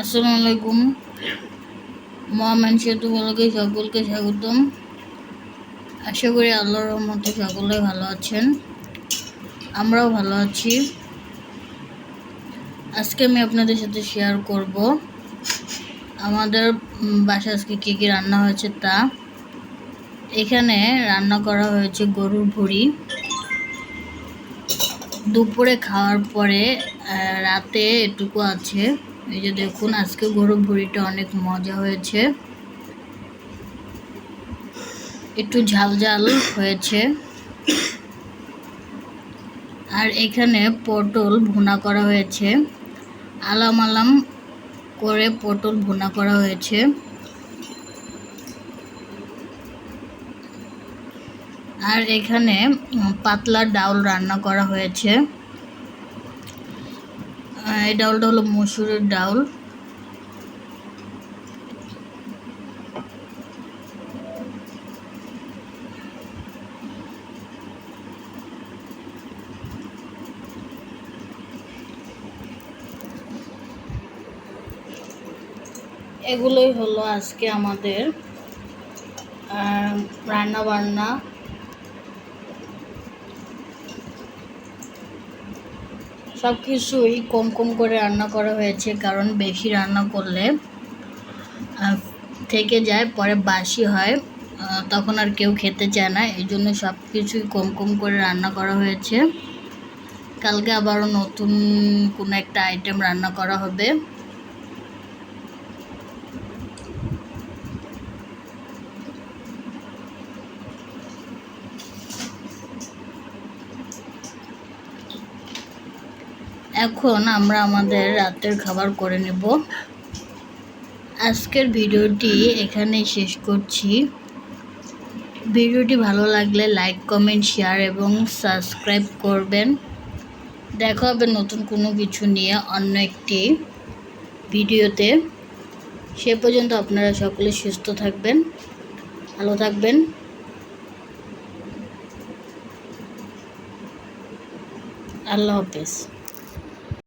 আসসালামু আলাইকুম মহামান সেতু সকলকে স্বাগতম। আশা করি আল্লাহর রহমতে সকলে ভালো আছেন। আমরাও ভালো আছি। আজকে আমি আপনাদের সাথে শেয়ার করব। আমাদের বাসা আজকে কী কী রান্না হয়েছে তা। এখানে রান্না করা হয়েছে গরুর ভুড়ি। দুপুরে খাওয়ার পরে রাতে এটুকু আছে। এই যে দেখুন, আজকে গরুর ভুড়িটা অনেক মজা হয়েছে। একটু ঝাল ঝাল হয়েছে। আর এখানে পটল ভুনা করা হয়েছে। আলাম আলাম করে পটল ভুনা করা হয়েছে। আর এখানে পাতলা ডাউল রান্না করা হয়েছে। এই ডাউলটা হলো মসুরের ডাউল। এগুলোই হলো আজকে আমাদের রান্না বান্না সব কিছুই কম কম করে রান্না করা হয়েছে, কারণ বেশি রান্না করলে থেকে যায়, পরে বাসি হয় তখন আর কেউ খেতে চায় না, এই জন্য সব কিছুই কম কম করে রান্না করা হয়েছে। কালকে আবারও নতুন কোনো একটা আইটেম রান্না করা হবে। এখন আমরা আমাদের রাতের খাবার করে নেব। আজকের ভিডিওটি এখানেই শেষ করছি। ভিডিওটি ভালো লাগলে লাইক, কমেন্ট, শেয়ার এবং সাবস্ক্রাইব করবেন। দেখা হবে নতুন কোনো কিছু নিয়ে অন্য একটি ভিডিওতে। সে পর্যন্ত আপনারা সকলে সুস্থ থাকবেন, ভালো থাকবেন। আল্লাহ হাফেজ।